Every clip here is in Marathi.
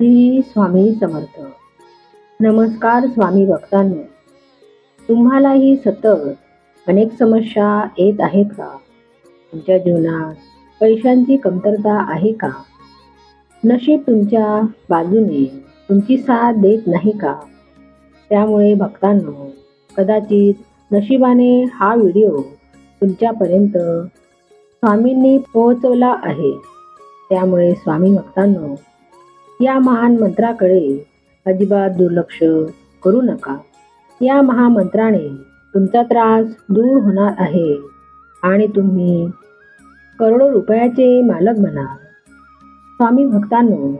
श्री स्वामी समर्थ. नमस्कार स्वामी भक्तांनो. तुम्हालाही सतत अनेक समस्या येत आहेत का? तुमच्या जीवनात पैशांची कमतरता आहे का? नशीब तुमच्या बाजूने तुमची साथ देत नाही का? त्यामुळे भक्तांनो कदाचित नशिबाने हा व्हिडिओ तुमच्यापर्यंत स्वामींनी पोहोचवला आहे. त्यामुळे स्वामी भक्तांनो या महान मंत्राकडे अजिबात दुर्लक्ष करू नका. या महामंत्राने तुमचा त्रास दूर होणार आहे आणि तुम्ही करोडो रुपयाचे मालक बनाल स्वामी भक्तांनो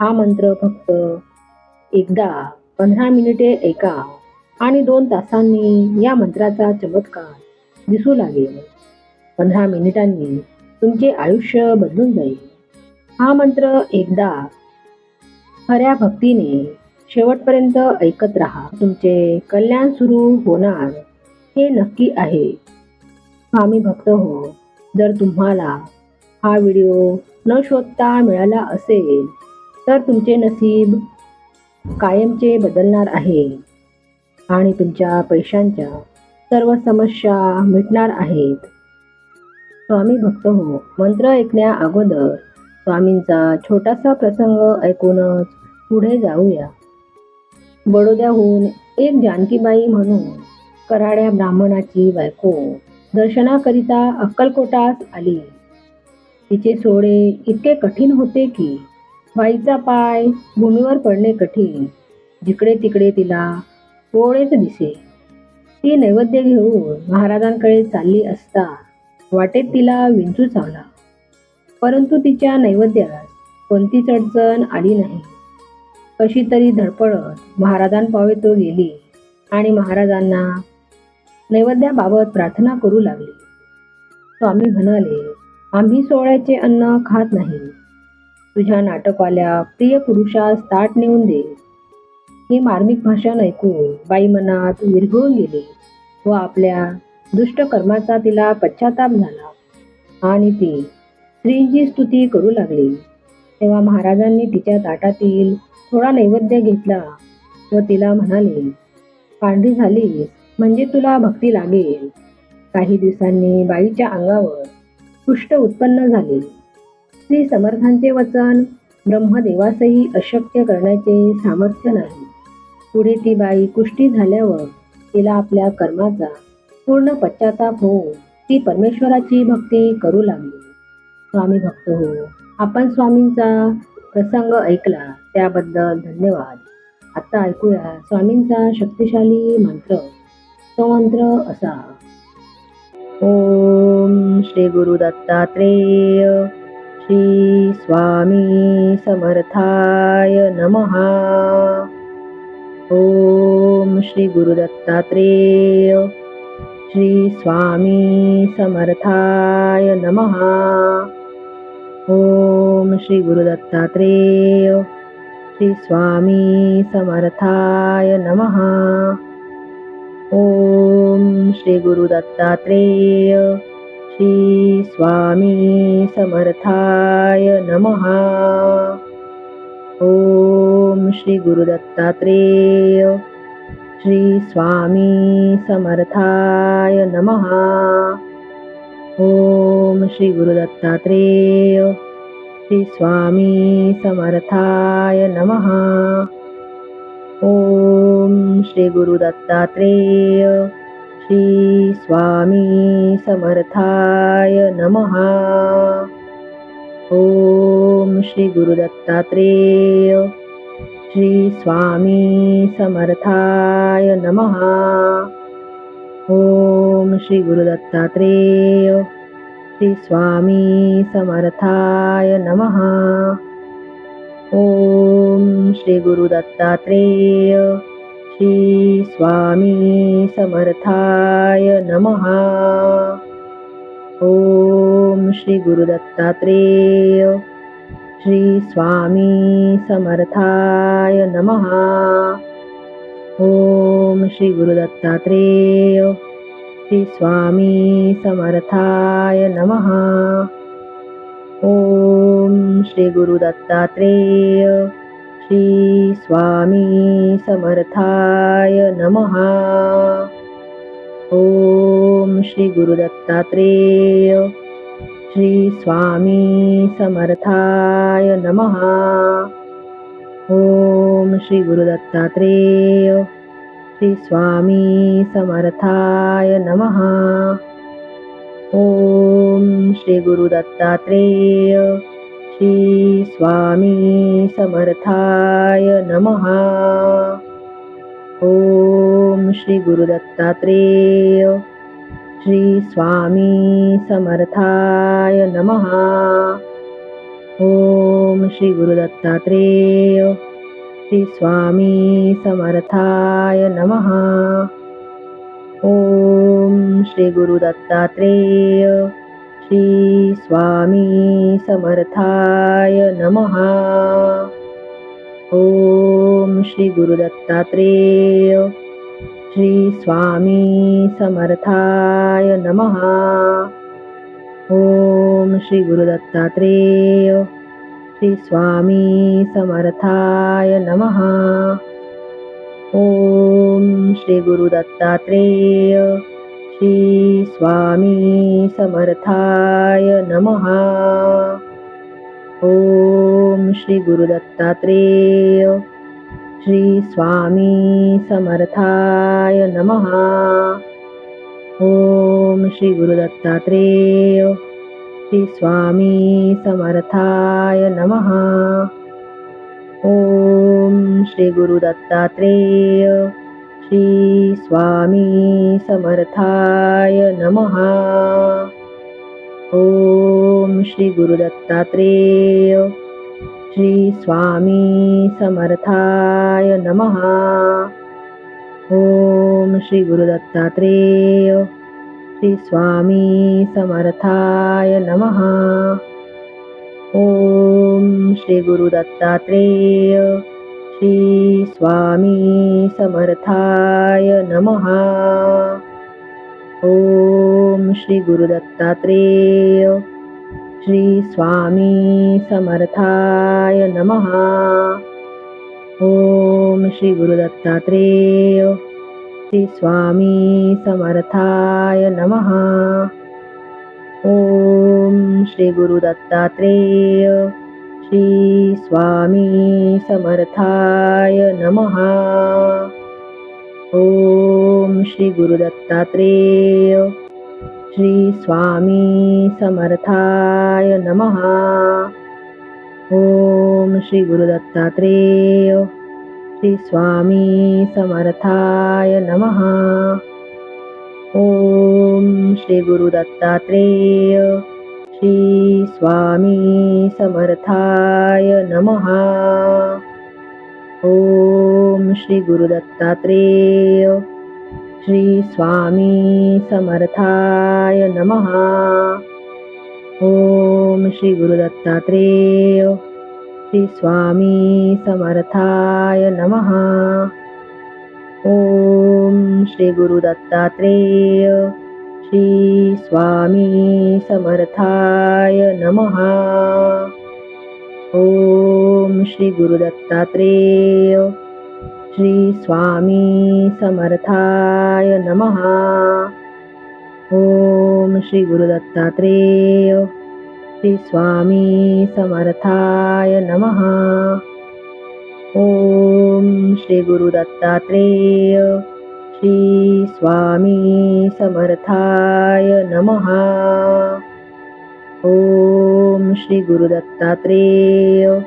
हा मंत्र फक्त एकदा पंधरा मिनिटे ऐका आणि दोन तासांनी या मंत्राचा चमत्कार दिसू लागेल. पंधरा मिनिटांनी तुमचे आयुष्य बदलून जाईल. हा मंत्र एकदा खऱ्या भक्तीने शेवटपर्यंत ऐकत राहा. तुमचे कल्याण सुरू होणार हे नक्की आहे. स्वामी भक्त हो जर तुम्हाला हा व्हिडिओ न शोधता मिळाला असेल तर तुमचे नसीब कायमचे बदलणार आहे आणि तुमच्या पैशांच्या सर्व समस्या मिटणार आहेत. स्वामी भक्त हो मंत्र ऐकण्या अगोदर स्वामींचा छोटासा प्रसंग ऐकूनच पुढे जाऊया. बडोद्याहून एक जानकीबाई म्हणून कराड्या ब्राह्मणाची बायको दर्शनाकरिता अक्कलकोटास आली. तिचे सोडे इतके कठीण होते की बाईचा पाय भूमीवर पडणे कठीण. जिकडे तिकडे तिला पोळेच दिसे. ती नैवेद्य घेऊन महाराजांकडे चालली असता वाटेत तिला विंचू चावला. परंतु तिच्या नैवेद्यास कोणतीच अडचण आली नाही. कशी तरी धडपडत महाराजांपावे तो गेली आणि महाराजांना नैवेद्याबाबत प्रार्थना करू लागली. स्वामी म्हणाले आम्ही सोहळ्याचे अन्न खात नाही. तुझ्या नाटकवाल्या प्रिय पुरुषास ताट नेऊन दे. ही मार्मिक भाषण ऐकून बाई मनात विरघळून गेली. व आपल्या दुष्ट कर्माचा तिला पश्चाताप झाला आणि ती स्त्रीची स्तुती करू लागली. तेव्हा महाराजांनी तिच्या ताटातील थोडा नैवेद्य घेतला व तिला म्हणाले पांढरी झालीस म्हणजे तुला भक्ती लागेल. काही दिवसांनी बाईच्या अंगावर पुष्ट उत्पन्न झाले. श्री समर्थांचे वचन ब्रह्मदेवासही अशक्य करण्याचे सामर्थ्य नाही. पुढे ती बाई कुष्टी झाल्यावर तिला आपल्या कर्माचा पूर्ण पश्चाताप होऊन ती परमेश्वराची भक्ती करू लागली. स्वामी भक्त हो. आपण स्वामींचा प्रसंग ऐकला त्याबद्दल धन्यवाद. आता ऐकूया स्वामींचा शक्तिशाली मंत्र. तो मंत्र असा. ओम श्री गुरु दत्तात्रेय श्री स्वामी समर्थाय नमहा ओम श्री गुरु दत्तात्रेय श्री स्वामी समर्थाय नमहा ओम श्री गुरु दत्तात्रेय श्री स्वामी समर्थाय नमः। ओम श्री गुरु दत्तात्रेय श्री स्वामी समर्थाय नमः। ओम श्री गुरु दत्तात्रेय श्री स्वामी समर्थाय नमः। ओम श्री गुरु दत्तात्रेय श्री स्वामी समर्थाय नमः। ओम श्री गुरु दत्तात्रेय श्री स्वामी समर्थाय नमः। ओम श्री गुरु दत्तात्रेय श्री स्वामी समर्थाय नमः। ओम श्री गुरु दत्तात्रेय श्री स्वामी समर्थाय नमः। ओम श्री गुरु दत्तात्रेय श्री स्वामी समर्थाय नमः। ओम श्री गुरु दत्तात्रेय श्री स्वामी समर्थाय नमः। ओम श्री गुरु दत्तात्रेय श्री स्वामी समर्थाय नमः। ओम श्री गुरु दत्तात्रेय श्री स्वामी समर्थाय नमः। ओम श्री गुरुदत्तात्रेय श्री स्वामी समर्थाय नमः। ओम श्री गुरुदत्तात्रेय श्री स्वामी समर्थाय नमः। ओम श्री गुरुदत्तात्रेय श्री स्वामी समर्थाय नमः। ओम श्री गुरुदत्तात्रेय श्री स्वामी समर्थाय नमः। ओम श्री गुरुदत्तात्रेय श्री स्वामी समर्थाय नमः। ओम श्री गुरुदत्तात्रेय श्री स्वामी समर्थाय नमः। ओम श्री गुरुदत्तात्रेय श्री स्वामी समर्थाय नमः। ओम श्री गुरुदत्तात्रेय श्री स्वामी समर्थाय नमः। ओम श्री गुरुदत्तात्रेय श्री स्वामी समर्थाय नमः। ओम श्री गुरुदत्तात्रेय श्री स्वामी समर्थाय नमः। ओम श्री गुरुदत्तात्रेय श्री स्वामी समर्थाय नमः। ओम श्री गुरुदत्तात्रेय श्री स्वामी समर्थाय नमः। ओम श्री गुरुदत्तात्रेय श्री स्वामी समर्थाय नमः। ओम श्री गुरुदत्तात्रेय श्री स्वामी समर्थाय नमः। ओम श्री गुरुदत्तात्रेय श्री स्वामी समर्थाय नमः। ओम श्री गुरुदत्तात्रेय श्री स्वामी समर्थाय नमः। ओम श्री गुरुदत्तात्रेय श्री स्वामी समर्थाय नमः। ओम श्री गुरुदत्तात्रेय श्री स्वामी समर्थाय नमः। ओम श्री गुरुदत्तात्रेय श्री स्वामी समर्थाय नमः। ओम श्री गुरुदत्तात्रेय श्री स्वामी समर्थाय नमः। ओम श्री गुरुदत्तात्रेय श्री स्वामी समर्थाय नमः। ओम श्री गुरुदत्तात्रेय श्री स्वामी समर्थाय नमः। ओम श्री गुरुदत्तात्रेय श्री स्वामी समर्थाय नमः। ओम श्री गुरुदत्तात्रेय श्री स्वामी समर्थाय नमः। ओम श्री गुरुदत्तात्रेय श्री स्वामी समर्थाय नमः। ओम श्री गुरुदत्तात्रेय श्री स्वामी समर्थाय नमः। ओम श्री गुरुदत्तात्रेय श्री स्वामी समर्थाय नमः। ओम श्री गुरुदत्तात्रेय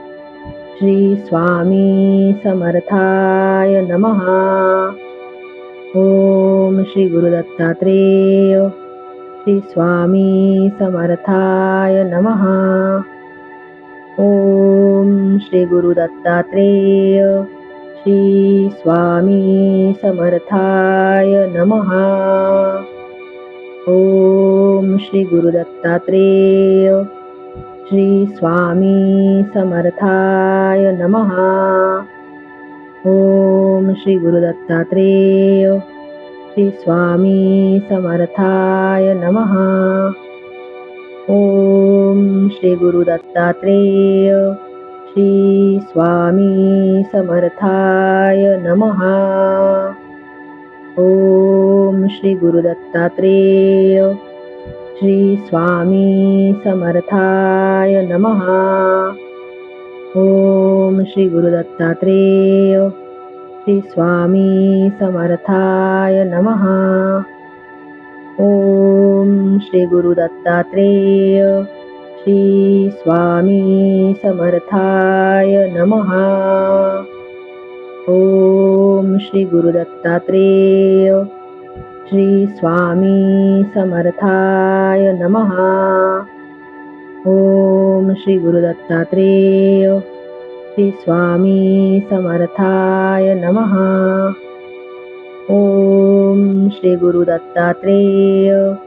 श्री स्वामी समर्थाय नमः। ओम श्री गुरुदत्तात्रेय श्री स्वामी समर्थाय नमः। ओम श्री गुरुदत्तात्रेय श्री स्वामी समर्थाय नमः। ओम श्री गुरुदत्तात्रेय श्री स्वामी समर्थाय नमः। ओम श्री गुरुदत्तात्रेय श्री स्वामी समर्थाय नमः। ओम श्री गुरुदत्तात्रेय श्री स्वामी समर्थाय नमः। ओम श्री गुरुदत्तात्रेय श्री स्वामी समर्थाय नमः। ओम श्री गुरुदत्तात्रेय श्री स्वामी समर्थाय नमः। ओम श्री गुरुदत्तात्रेय श्री स्वामी समर्थाय नमः। ओम श्री गुरुदत्तात्रेय श्री स्वामी समर्थाय नमः। ओम श्री गुरुदत्तात्रेय श्री स्वामी समर्थाय नमः। ओम श्री गुरुदत्तात्रेय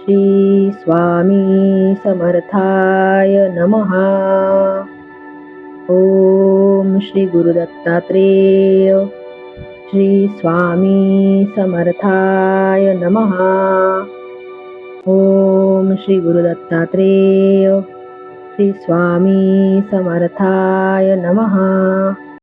श्री स्वामी समर्थाय नमः। ओम श्री गुरुदत्तात्रेय श्री स्वामी समर्थाय नमः। ओम श्री गुरुदत्तात्रेय। श्री स्वामी समर्थाय नमः।